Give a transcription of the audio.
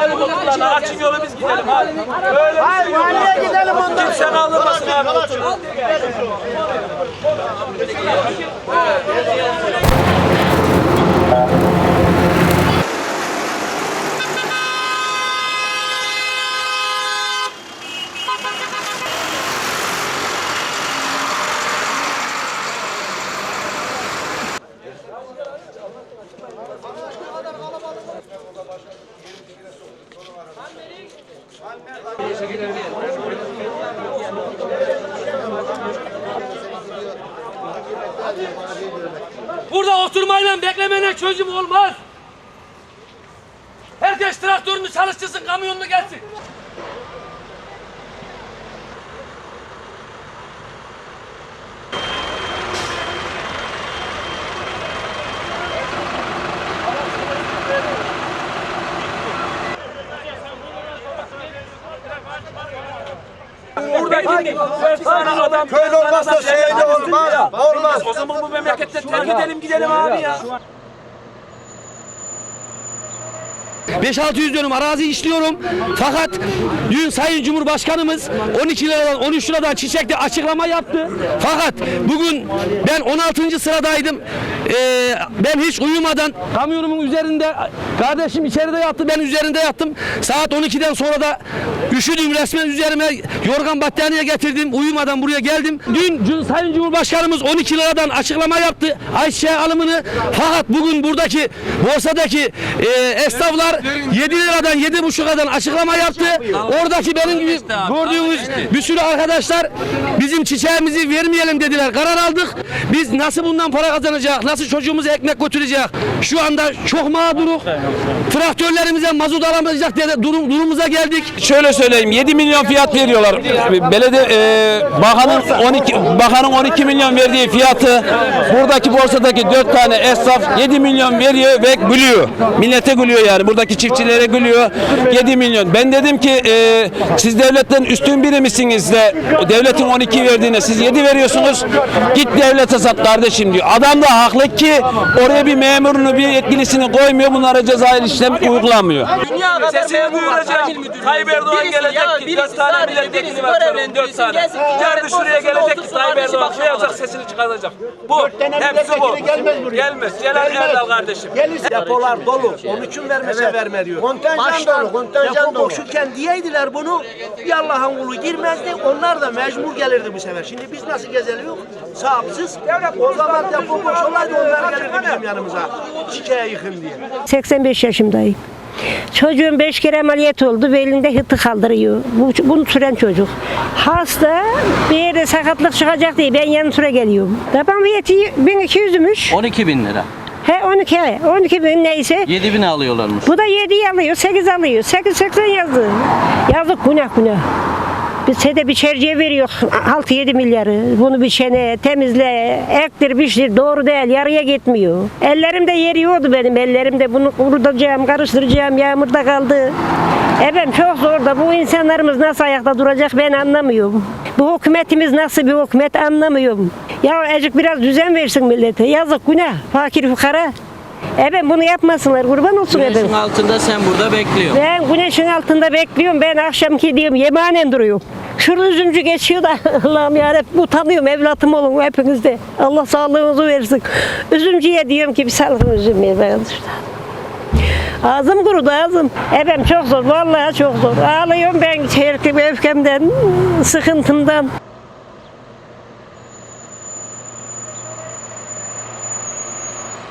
Hadi mutluluklarına açın yolu biz gidelim hadi. Öyle bir şey yok. Valiye gidelim ondan. Kimse kaldırmasın abi oturun. Burada oturmayla beklemenin çözüm olmaz. Herkes traktörünü çalıştırsın, kamyonunu gelsin. Dört tane adam. Köylü olmazsa şehirli olmaz. Olmaz. O zaman bu memlekette terk edelim gidelim abi ya. 5-600 dönüm arazi işliyorum. Fakat dün Sayın Cumhurbaşkanımız 12 liradan 13 liradan çiçekte açıklama yaptı. Fakat bugün ben 16. sıradaydım. Ee, ben hiç uyumadan kamyonumun üzerinde kardeşim içeride yattı ben üzerinde yattım. Saat 12'den sonra da üşüdüm resmen üzerime yorgan battaniye getirdim. Uyumadan buraya geldim. Dün Sayın Cumhurbaşkanımız 12 liradan açıklama yaptı. Ayçiçeği alımını fakat bugün buradaki borsadaki e, esnaflar 7 liradan 7,5 liradan açıklama yaptı. Oradaki benim gibi gördüğünüz bir sürü arkadaşlar bizim çiçeğimizi vermeyelim dediler. Karar aldık. Biz nasıl bundan para kazanacak? Nasıl çocuğumuza ekmek götürecek? Şu anda çok mağduruk. Traktörlerimize mazot alamayacak dedi. Durum, durumumuza geldik. Şöyle söyleyeyim 7 milyon fiyat veriyorlar. Belediye e, bakanın 12 bakanın 12 milyon verdiği fiyatı buradaki borsadaki 4 tane esnaf 7 milyon veriyor ve gülüyor. Millete gülüyor yani. Buradaki çiftçilere gülüyor. 7 milyon. Ben dedim ki e, siz devletten üstün biri misiniz de devletin 12 verdiğine siz 7 veriyorsunuz. Git devlete sat kardeşim diyor. Adam da haklı ki oraya bir memurunu bir yetkilisini koymuyor. Bunlara cezai işlem uygulanmıyor. Dünya kadar Sesini duyuracağım. Tayyip Erdoğan gelecek ki dört tane milletvekili var diyorum, dört tane. Yarın şuraya gelecek ki Tayyip Erdoğan şey yapacak sesini çıkaracak. Bu. Hepsi bu. Gelmez. Gelen Erdal kardeşim. Depolar dolu. Onun için vermese verme diyor. Kontenjan dolu. Kontenjan dolu. boşurken diyeydiler bunu. Bir Allah'ın kulu girmezdi. Onlar da mecbur gelirdi bu sefer. Şimdi biz nasıl gezeliyor? Sahipsiz. O zaman depo boş olaydı onlar gelirdi bizim yanımıza. Çiçeğe yıkın diye. 85 yaşındayım. Çocuğum 5 kere ameliyat oldu. Belinde hıtı kaldırıyor. Bu, bunu süren çocuk. Hasta bir yere sakatlık çıkacak diye ben yanı sıra geliyorum. Babam fiyatı 1200'müş. 12 bin lira. He 12 he, 12 bin neyse. 7 bin alıyorlarmış. Bu da 7 alıyor, 8 alıyor. 880 yazdı. Yazık günah günah. Biz sede bir çerçeve veriyor 6-7 milyarı. Bunu bir çene temizle, ektir, biçtir. Doğru değil, yarıya gitmiyor. Ellerimde yeriyordu benim. Ellerimde bunu kurutacağım, karıştıracağım. Yağmurda kaldı. Efendim çok zor da bu insanlarımız nasıl ayakta duracak ben anlamıyorum. Bu hükümetimiz nasıl bir hükümet anlamıyorum. Ya azıcık biraz düzen versin millete. Yazık günah. Fakir fukara. Evet bunu yapmasınlar. Kurban olsun efendim. Güneşin altında sen burada bekliyorsun. Ben güneşin altında bekliyorum. Ben akşamki diyorum yemanen duruyorum. Şurada üzümcü geçiyor da Allah'ım yarabbim utanıyorum evlatım olun hepiniz de. Allah sağlığınızı versin. Üzümcüye diyorum ki bir salın üzüm ver bana. Ağzım kurudu ağzım. Efendim çok zor vallahi çok zor. Ağlıyorum ben çeyrek öfkemden, sıkıntımdan.